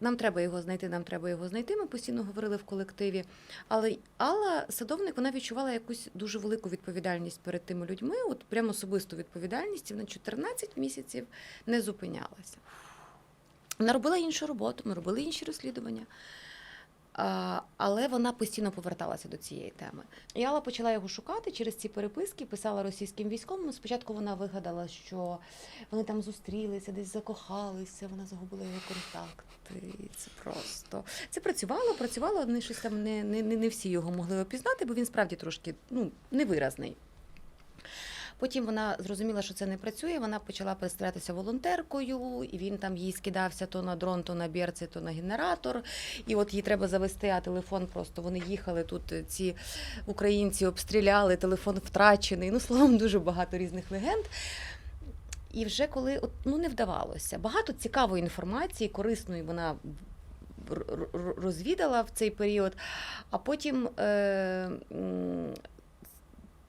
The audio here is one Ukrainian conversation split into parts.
нам треба його знайти, нам треба його знайти. Ми постійно говорили в колективі. Але Алла Садовник вона відчувала якусь дуже велику відповідальність перед тими людьми, от прямо особисту відповідальність. Вона 14 місяців не зупинялася. Вона робила іншу роботу, ми робили інші розслідування. Але вона постійно поверталася до цієї теми. І Алла почала його шукати через ці переписки, писала російським військовим. Спочатку вона вигадала, що вони там зустрілися, десь закохалися, вона загубила його контакти. Це просто це працювало, працювало. Вони щось там не, не не всі його могли опізнати, бо він справді трошки ну, невиразний. Потім вона зрозуміла, що це не працює. Вона почала представлятися волонтеркою, і він там їй скидався то на дрон, то на берці, то на генератор. І от їй треба завести, а телефон просто вони їхали тут. Ці українці обстріляли, телефон втрачений. Ну, словом, дуже багато різних легенд. І вже коли от, ну, не вдавалося. Багато цікавої інформації, корисної вона розвідала в цей період, а потім. Е,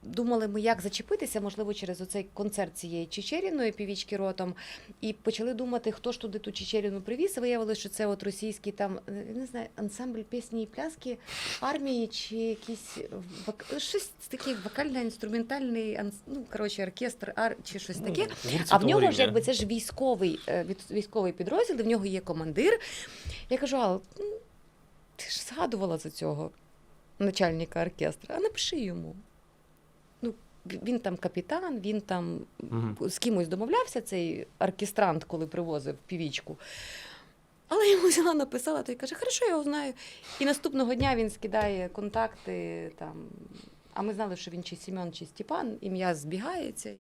Думали ми, як зачепитися, можливо, через оцей концерт цієї Чечеріної півічки ротом, і почали думати, хто ж туди ту Чечеріну привіз. Виявилося, що це от російський там е, не знаю, ансамбль пісні і пляски армії, чи якийсь вок... щось таке вокально-інструментальний ну, коротше, оркестр ар... чи щось таке. А в нього ж якби це ж військовий, е, військовий підрозділ, в нього є командир. Я кажу, Ал, ну, ти ж згадувала за цього начальника оркестра, а напиши йому. Він там капітан, він там угу. з кимось домовлявся, цей оркестрант, коли привозив півічку. Але я йому взяла, написала, той каже, хорошо, я його знаю. І наступного дня він скидає контакти там. А ми знали, що він чи Сім'ян, чи Степан, ім'я збігається.